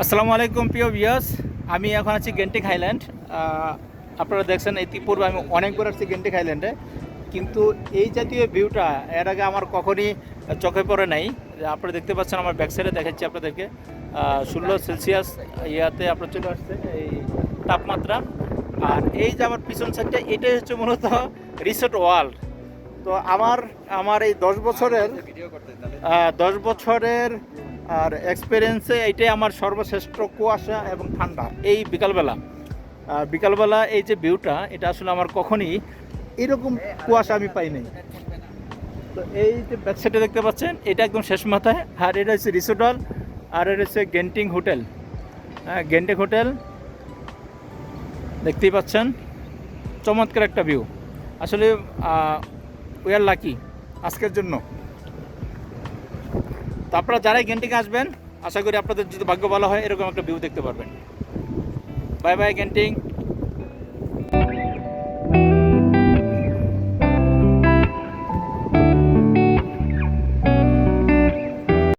আসসালামু আলাইকুম, প্রিয় ভিয়াস আমি এখন আছি গেন্টিক হাইল্যান্ড আপনারা দেখছেন, ইতিপূর্বে আমি অনেকবার আসছি গেন্টিক হাইল্যান্ডে কিন্তু এই জাতীয় ভিউটা এর আগে আমার কখনই চোখে পড়ে নাই। আপনারা দেখতে পাচ্ছেন, আমার ব্যাক সাইডে দেখাচ্ছি আপনাদেরকে। ষোলো সেলসিয়াস ইয়াতে আপনার চলে আসছে, এই তাপমাত্রা। আর এই যে আমার পিছন সাইডটা এটাই হচ্ছে মূলত রিসোর্ট ওয়ার্ল্ড তো আমার আমার এই দশ বছরের দশ বছরের, আর এক্সপিরিয়েন্সে এইটাই আমার সর্বশ্রেষ্ঠ কুয়াশা এবং ঠান্ডা এই বিকালবেলা। বিকালবেলা এই যে ভিউটা এটা আসলে আমার কখনই এরকম কুয়াশা আমি পাই নাই। তো এই যে ব্যাকসাইডে দেখতে পাচ্ছেন, এটা একদম শেষ মাথায়। আর এটা হচ্ছে রিসোর্টল আর এটা হচ্ছে গেন্টিং হোটেল হ্যাঁ গেন্টিং হোটেল দেখতেই পাচ্ছেন, চমৎকার একটা ভিউ আসলে উই আর লাকি আজকের জন্য। তো আপনারা যারাই গেন্টিংয়ে আসবেন, আশা করি আপনাদের যদি ভাগ্য ভালো হয়, এরকম একটা ভিউ দেখতে পারবেন। Bye bye Genting